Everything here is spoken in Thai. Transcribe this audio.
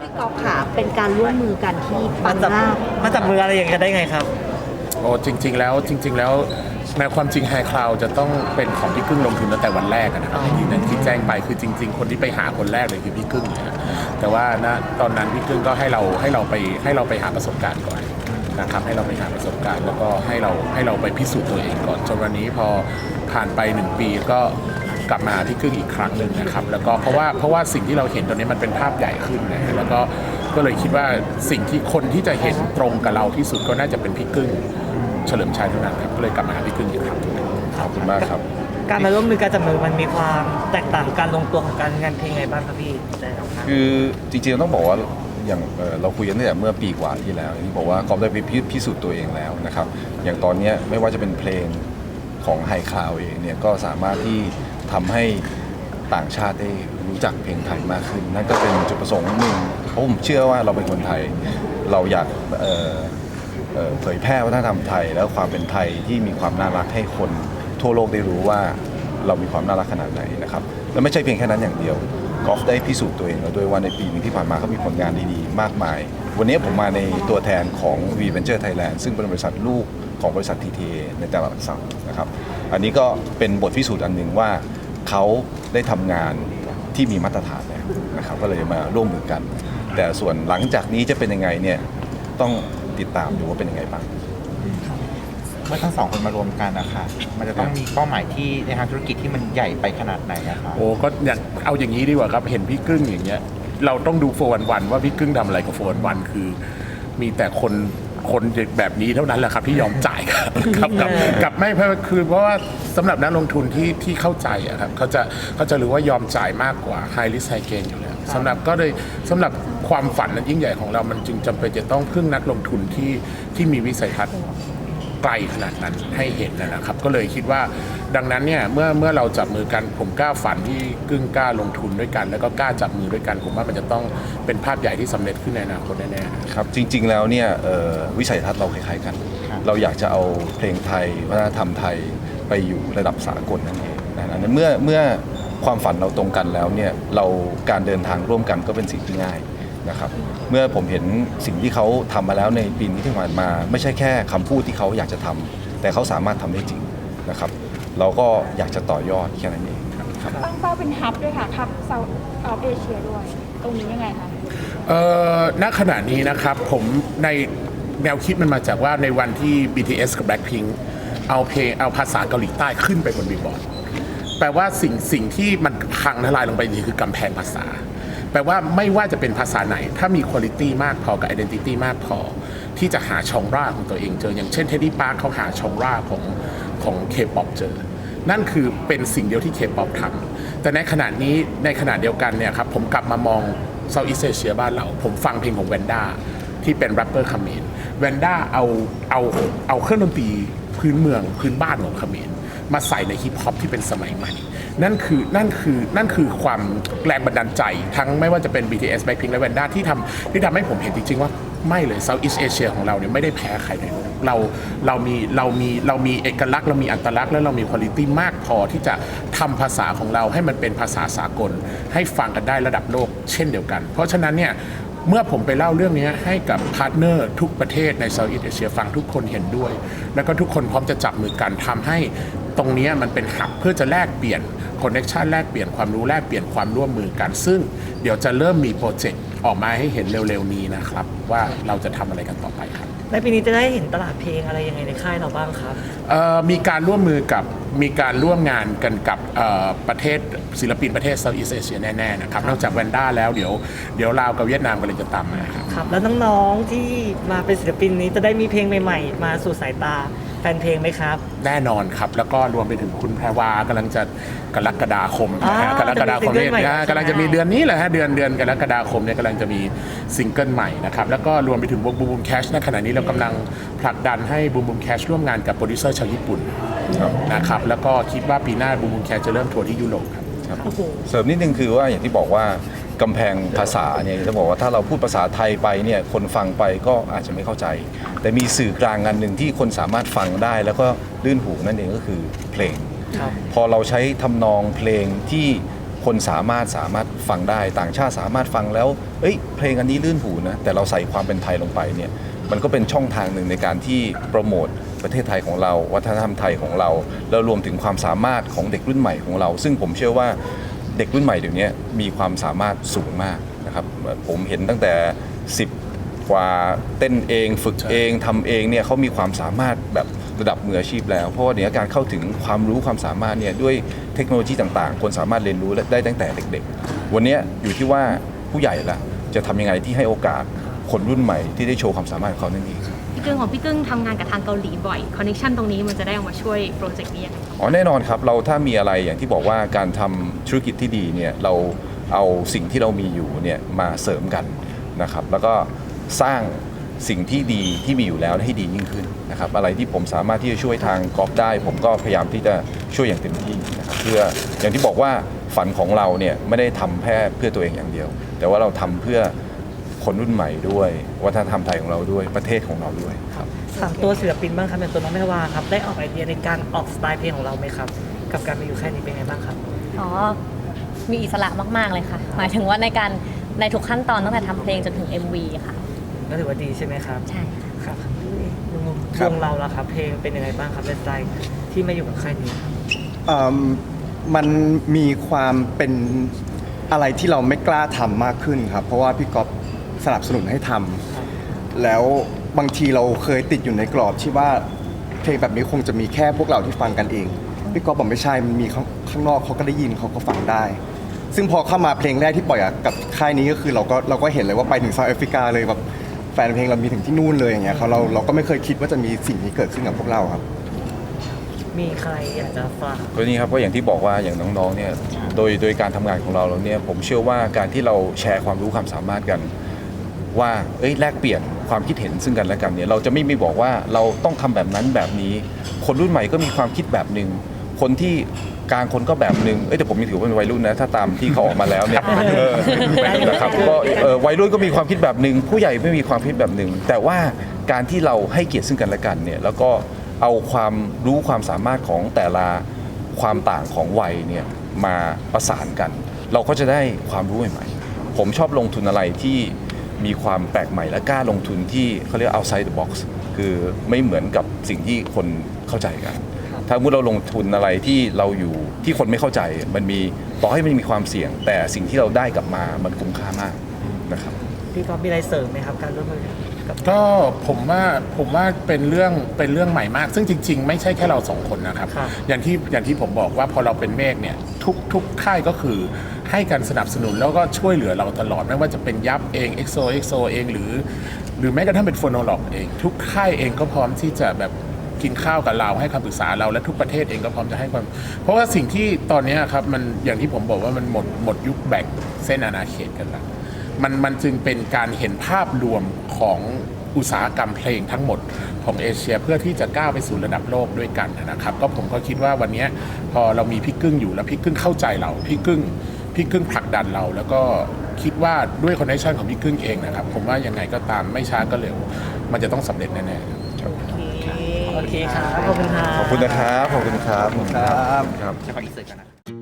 พี่กอล์ฟค่ะเป็นการร่วมมือกันที่ปัมางจับมากมาจับมืออะไรอย่างเงี้ยได้ไงครับ โอ้จริง ๆ แล้วจริง ๆ แล้วในความจริงไฮคลาวจะต้องเป็นของพี่กึ้งลงทุนตั้งแต่วันแรกอะนะครับที่นั้นที่แจ้งไปคือจริง ๆ คนที่ไปหาคนแรกเลยคือพี่กึ้งนะฮะแต่ว่าณตอนนั้นพี่กึ้งก็ให้เราให้เราไปให้เราไปหาประสบการณ์ก่อนนะครับให้เราไปหาประสบการณ์ แล้วก็ให้เราให้เราไปพิสูจน์ตัวเองก่อนจนวันนี้พอผ่านไปหนึ่งปีก็ กลับมาที่กึ้งอีกครั้งหนึ่งนะครับ แล้วก็เพราะว่าเพราะว่าสิ่งที่เราเห็นตอนนี้มันเป็นภาพใหญ่ขึ้นนะฮะแล้วก็ก็เลยคิดว่าสิ่งที่คนที่จะเห็นตรงกับเราที่สุดก็น่าจะเป็นพี่กึ้งเฉลิมชัยเท่านั้นครับก็เลยกลับมาหาพี่กึ้งอีกครั้งขอบคุณมากครับ การมาร่วมมือการจับมือมันมีความแตกต่างการลงตัวของการงานเพลงไงบ้างครับพี่แต่ละครั้งคือจริงๆต้องบอกว่าอย่างเอ่อเราคุยกันตั้งแต่เมื่อปีกว่าที่แล้วอย่างที่บอกว่ากอฟได้ไปพิพิสูจน์ตัวเองแล้วนะครับ อย่างตอนเนี้ยไม่ว่าจะเป็นเพลงของไฮคลาวเองเนี่ยก็สามารถที่ ทำให้ต่างชาติได้รู้จักเพลงไทยมากขึ้น นั่นก็เป็นจุดประสงค์หนึ่งเพราะผมเชื่อว่าเราเป็นคนไทย เราอยากเอ่อเอ่อเผยแพร่วัฒนธรรมไทย แล้วความเป็นไทยที่มีความน่ารักให้คนทั่วโลกได้รู้ว่าเรามีความน่ารักขนาดไหนนะครับและไม่ใช่เพียงแค่นั้นอย่างเดียวกอล์ฟได้พิสูจน์ตัวเองแล้วด้วยว่าในปีนึงที่ผ่านมาเขามีผลงานดีๆ มากมาย วันนี้ผมมาในตัวแทนของ V Venture Thailand ซึ่งเป็นบริษัทลูกของบริษัท TTA ในตลาดหลักทรัพย์นะครับ อันนี้ก็เป็นบทพิสูจน์อันหนึ่งว่า เขาได้ทำงานที่มีมาตรฐานแล้วนะครับก็เลยมาร่วมมือกัน แต่ส่วนหลังจากนี้จะเป็นยังไงเนี่ยต้องติดตามดูว่าเป็นยังไงบ้าง เมื่อทั้งสองคนมารวมกันนะคะมันจะต้องมีเป้าหมายที่ในทางธุรกิจที่มันใหญ่ไปขนาดไหนอะคะโอ้ก็อย่างเอาอย่างนี้ดีกว่าครับเห็นพี่กึ้งอย่างเงี้ย เราต้องดูโฟนวันว่าพี่กึ้งทำอะไรกับโฟนวันคือ มีแต่คน คนแบบนี้เท่านั้นแหละครับที่ยอมจ่ายครับกับกับกับไม่เพราะคือเพราะว่าสำหรับนักลงทุนที่ที่เข้าใจอะครับเขาจะเขาจะรู้ว่ายอมจ่ายมากกว่า high risk high gain อยู่แล้วสำหรับก็เลยสำหรับความฝันนั้นยิ่งใหญ่ของเรามันจึงจำเป็นจะต้องพึ่งนักลงทุนที่ที่มีวิสัยทัศน์ ไกลขนาดนั้นให้เห็นนะครับ ก็เลยคิดว่าดังนั้นเนี่ยเมื่อเมื่อเราจับมือกันผมกล้าฝันที่กึ้งกล้าลงทุนด้วยกัน แล้วก็กล้าจับมือด้วยกัน ผมว่ามันจะต้องเป็นภาพใหญ่ที่สำเร็จขึ้นในอนาคตแน่ๆครับจริง ๆ แล้วเนี่ยเอ่อวิสัยทัศน์เราคล้ายๆกัน เราอยากจะเอาเพลงไทยวัฒนธรรมไทยไปอยู่ระดับสากลนั่นเองนะอันนั้นเมื่อเมื่อความฝันเราตรงกันแล้วเนี่ยเราการเดินทางร่วมกันก็เป็นสิ่งที่ง่าย นะครับเมื่อผมเห็นสิ่งที่เขาทำมาแล้วในปีนี้ที่ผ่านมา ไม่ใช่แค่คำพูดที่เขาอยากจะทำแต่เขาสามารถทำได้จริงนะครับ เราก็อยากจะต่อยอดแค่นั้นเองครับตั้งเป้าเป็นฮับด้วยค่ะฮับเซาท์ออฟเอเชียด้วย ตรงนี้ยังไงคะเอ่อณขณะนี้นะครับผมในแนวคิดมันมาจากว่าในวันที่ BTS กับ Blackpink เอาเพลงเอาภาษาเกาหลีใต้ขึ้นไปบนบีบอร์ดแปลว่าสิ่งสิ่งที่มันพังทลายลงไปนี่คือกำแพงภาษา แปลว่าไม่ว่าจะเป็นภาษาไหน ถ้ามีคุณ i t y มากพอกับ identity มากพอ ที่จะหาช่องร่าของตัวเองเจอ อย่างเช่นเทดดี้ปาร์คเขาหาช่องร่าของของเคป๊อปเจอ นั่นคือเป็นสิ่งเดียวที่เคป๊อปทำแต่ในขณะนี้ในขณะเดียวกันเนี่ยครับผมกลับมามองเซาท์อีสเอเชียบ้านเรา ผมฟังเพลงของแวนด้าที่เป็นแรปเปอร์เมรแวนด้าเอาเอาเอาเครื่องดนตรีพื้นเมืองพื้นบ้านของเมร มาใส่ในฮิปฮอปที่เป็นสมัยใหม่ นั่นคือนั่นคือนั่นคือความแรงบันดาลใจ ทั้งไม่ว่าจะเป็น BTS Blackpink และ Vanda ที่ทำที่ทำให้ผมเห็นจริง ๆ ว่าไม่เลย Southeast Asia ของเราเนี่ยไม่ได้แพ้ใครเลยเราเรามีเรามีเรามีเอกลักษณ์เรามีอัตลักษณ์และเรามีคุณ i t y มากพอที่จะทำภาษาของเราให้มันเป็นภาษาสากล ให้ฟังกันได้ระดับโลกเช่นเดียวกัน เพราะฉะนั้นเนี่ยเมื่อผมไปเล่าเรื่องนี้ให้กับพาร์ทเนอร์ทุกประเทศในเซาท์อีสเอเชียฟังทุกคนเห็นด้วย แล้วก็ทุกคนพร้อมจะจับมือกันทำให้ ตรงนี้มันเป็นหับเพื่อจะแลกเปลี่ยนคอนเน t ชันแลกเปลี่ยนความรู้แลกเปลี่ยนความร่วมมือกัน ซึ่งเดี๋ยวจะเริ่มมีโปรเจกต์ออกมาให้เห็นเร็วๆนี้นะครับ ว่าเราจะทำอะไรกันต่อไปครับในปีนี้จะได้เห็นตลาดเพลงอะไรยังไงในค่ายเราบ้างครับ เอ่อมีการร่วมมือกับมีการร่วมงานกันกับเอ่อประเทศศิลปินประเทศเซาท์อีสเอเชียแน่ๆนะครับนอกจากแวนด้าแล้วเดี๋ยวเดี๋ยวลาวกับเวียดนามกำลังจะตามมาครับ ครับ แล้วน้องๆที่มาเป็นศิลปินนี้จะได้มีเพลงใหม่ ๆ มาสู่สายตาแฟนเพลงไหมครับ แน่นอนครับ แล้วก็รวมไปถึงคุณแพรวากำลังจะกรกฎาคมนะฮะอ่ากรกฎาคมจะมีซิงเกิลใหม่เนี่ยใช่ไหมกำลังจะมีเดือนนี้แหละฮะเดือนเดือนกรกฎาคมเนี่ยกำลังจะมีซิงเกิลใหม่นะครับแล้วก็รวมไปถึงวงบูมบูมแคชในขณะนี้เรากำลังผลักดันให้บูมบูมแคชร่วมงานกับโปรดิวเซอร์ชาวญี่ปุ่นนะครับแล้วก็คิดว่าปีหน้าบูมบูมแคชจะเริ่มทัวร์ที่ยุโรปครับ โอ้โห เสริมนิดนึงคือว่าอย่างที่บอกว่า กำแพงภาษาเนี่ยจะบอกว่าถ้าเราพูดภาษาไทยไปเนี่ยคนฟังไปก็อาจจะไม่เข้าใจ แต่มีสื่อกลางอันหนึ่งที่คนสามารถฟังได้ แล้วก็ลื่นหูนั่นเองก็คือเพลงครับพอเราใช้ทำนองเพลงที่คคนสามารถสามารถฟังได้ต่างชาติสามารถฟังแล้วเอ้ยเพลงอันนี้ลื่นหูนะแต่เราใส่ความเป็นไทยลงไปเนี่ยมันก็เป็นช่องทางหนึ่งในการที่โปรโมทประเทศไทยของเรา วัฒนธรรมไทยของเรา แล้วรวมถึงความสามารถของเด็กรุ่นใหม่ของเรา ซึ่งผมเชื่อว่า เด็กรุ่นใหม่เดี๋ยวนี้มีความสามารถสูงมากนะครับผมเห็นตั้งแต่ 10 กว่าเต้นเองฝึกเองทำเองเนี่ยเขามีความสามารถแบบระดับมืออาชีพแล้ว เพราะว่าเดี๋ยวการเข้าถึงความรู้ความสามารถเนี่ยด้วยเทคโนโลยีต่างๆ คนสามารถเรียนรู้ได้ตั้งแต่เด็กๆ วันเนี้ยอยู่ที่ว่าผู้ใหญ่ละจะทำยังไงที่ให้โอกาสคนรุ่นใหม่ที่ได้โชว์ความสามารถของเขานั่นเองพี่ กึ้งของพี่กึ้งทำงานกับทางเกาหลีบ่อยคอนเนคชันตรงนี้มันจะได้เอามาช่วยโปรเจกต์นี้ยังไงบ้างอ๋อแน่นอนครับเราถ้ามีอะไรอย่างที่บอกว่าการทำธุรกิจที่ดีเนี่ยเราเอาสิ่งที่เรามีอยู่เนี่ยมาเสริมกันนะครับแล้วก็สร้างสิ่งที่ดีที่มีอยู่แล้วให้ดียิ่งขึ้นนะครับอะไรที่ผมสามารถที่จะช่วยทางกอล์ฟได้ ผมก็พยายามที่จะช่วยอย่างเต็มที่นะครับเพื่ออย่างที่บอกว่าฝันของเราเนี่ยไม่ได้ทำแค่เพื่อตัวเองอย่างเดียว แต่ว่าเราทำเพื่อ คนรุ่นใหม่ด้วย วัฒนธรรมไทยของเราด้วยประเทศของเราด้วยครับถามตัวศิลปินบ้างครับอย่างตัวน้องแม่วาครับ ได้ออกไอเดียในการออกสไตล์เพลงของเราไหมครับ กับการมาอยู่แค่นี้เป็นไงบ้างครับ อ๋อ มีอิสระมาก ๆ เลยค่ะ หมายถึงว่าในการในทุกขั้นตอนตั้งแต่ทำเพลงจนถึง MV ค่ะ ก็ถือว่าดีใช่ไหมครับ ใช่ครับมุมครับวงเราล่ะครับ เพลงเป็นยังไงบ้างครับในสไตล์ที่มาอยู่กับค่ายนี้ เอิ่มมันมีความเป็นอะไรที่เราไม่กล้าทำมากขึ้นครับ เพราะว่าพี่ก๊อฟ สนับสนุนให้ทำแล้วบางทีเราเคยติดอยู่ในกรอบที่ว่าเพลงแบบนี้คงจะมีแค่พวกเราที่ฟังกันเองพี่ก๊อฟบอกไม่ใช่มันมีข้างข้างนอกเขาก็ได้ยินเขาก็ฟังได้ ซึ่งพอเข้ามาเพลงแรกที่ปล่อยอะกับค่ายนี้ก็คือเราก็เราก็เห็นเลยว่าไปถึงเซาท์แอฟริกาเลยแบบแฟนเพลงเรามีถึงที่นู่นเลยอย่างเงี้ยเขาเราเราก็ไม่เคยคิดว่าจะมีสิ่งนี้เกิดขึ้นกับพวกเราครับ มีใครอยากจะฝาก ก็นี่ครับก็อย่างที่บอกว่าอย่างน้องๆเนี่ยโดยโดยการทำงานของเราแล้วเนี่ยผมเชื่อว่าการที่เราแชร์ความรู้ความสามารถกัน ว่าเอ้ยแลกเปลี่ยนความคิดเห็นซึ่งกันและกันเนี่ยเราจะไม่มีบอกว่าเราต้องทำแบบนั้นแบบนี้ คนรุ่นใหม่ก็มีความคิดแบบหนึ่งคนที่กลางคนก็แบบหนึ่งเอ้ยแต่ผมยังถือว่าเป็นวัยรุ่นนะถ้าตามที่เขาออกมาแล้วเนี่ยเออนะครับก็เออวัยรุ่นก็มีความคิดแบบหนึ่งผู้ใหญ่ไม่มีความคิดแบบหนึ่งแต่ว่าการที่เราให้เกียรติซึ่งกันและกันเนี่ยแล้วก็เอาความรู้ความสามารถของแต่ละความต่างของวัยเนี่ยมาประสานกัน เราก็จะได้ความรู้ใหม่ๆผมชอบลงทุนอะไรที่ มีความแปลกใหม่และกล้าลงทุนที่เขาเรียก outside the box คือไม่เหมือนกับสิ่งที่คนเข้าใจกัน ถ้าเมื่อเราลงทุนอะไรที่เราอยู่ที่คนไม่เข้าใจ มันมีต่อให้มันมีความเสี่ยง แต่สิ่งที่เราได้กลับมามันคุ้มค่ามากนะครับพี่ก๊อฟมีอะไรเสริมไหมครับการร่วมมือกับก็ผมว่าผมว่าเป็นเรื่องเป็นเรื่องใหม่มาก ซึ่งจริง ๆ ไม่ใช่แค่เราสองคนนะครับครับอย่างที่อย่างที่ผมบอกว่าพอเราเป็นเมฆเนี่ย ทุกทุกค่ายก็คือให้การสนับสนุนแล้วก็ช่วยเหลือเราตลอด ไม่ว่าจะเป็นยับเอง EXO EXO เองหรือ หรือแม้กระทั่งเป็นโฟโนโลกเอง ทุกค่ายเองก็พร้อมที่จะแบบกินข้าวกับเราให้คำปรึกษาเราและทุกประเทศเองก็พร้อมจะให้ความ เพราะว่าสิ่งที่ตอนนี้ครับมันอย่างที่ผมบอกว่ามันหมดหมดยุคแบ่งเส้นอาณาเขตกันแล้วมันมันจึงเป็นการเห็นภาพรวมของ อุตสาหกรรมเพลงทั้งหมดของเอเชียเพื่อที่จะก้าวไปสู่ระดับโลกด้วยกันนะครับ ก็ผมก็คิดว่าวันเนี้ยพอเรามีพี่กึ้งอยู่แล้วพี่กึ้งเข้าใจเราพี่กึ้งพี่กึ้งผลักดันเราแล้วก็คิดว่าด้วยคอนเนคชันของพี่กึ้งเองนะครับ ผมว่ายังไงก็ตามไม่ช้าก็เร็ว มันจะต้องสำเร็จแน่ๆครับโอเคครับ ขอบคุณครับ ขอบคุณนะครับ ขอบคุณครับครับครับจะขออีกเสิร์ตกันนะ